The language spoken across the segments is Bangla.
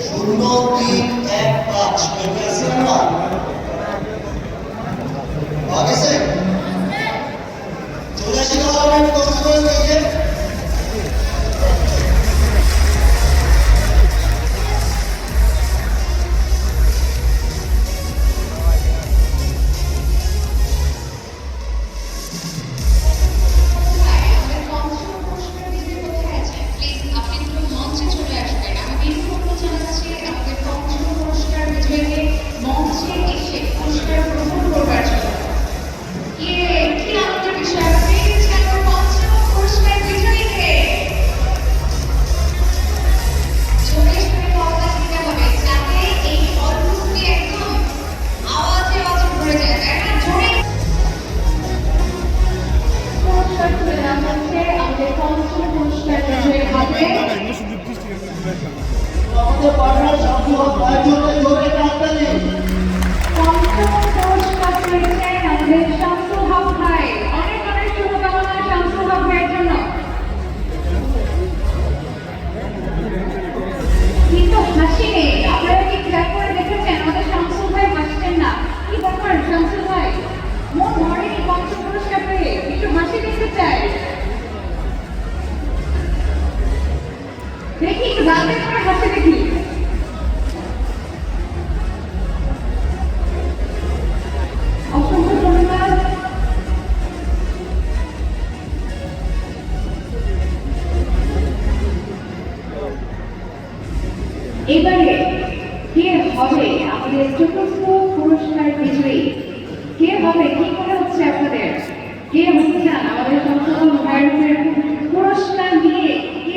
শূন্য তিন এক পাঁচ পেয়ে に এবারে কে হবে আমাদের চতুর্থ পুরস্কার বিজয়ী? কে হবে? কি মনে হচ্ছে আপনাদের? কে হতে চান আমাদের সংশোধন পুরস্কার নিয়ে কে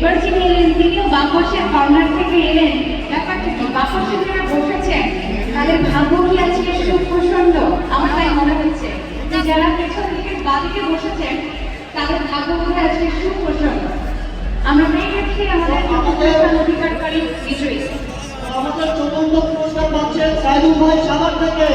এবার যিনি এলেন তিনিও বাম কর্নার থেকে এলেন ব্যাপারটা কি? বাম যারা বসেছেন তাদের ভাগ্য কি আজকে সুপ্রসন্ন? আমার তাই মনে হচ্ছে যে যারা পেছন দিকে বাদিকে বসেছেন তাদের ভাগ্য হয় আজকে সুপ্রসন্ন? আমরা পেয়ে গেছি আমাদের অধিকারকারী বিজয়ী। আমাদের চতুর্থ পুরস্কার পাচ্ছেন সাইদুল ভাই সাভার থেকে।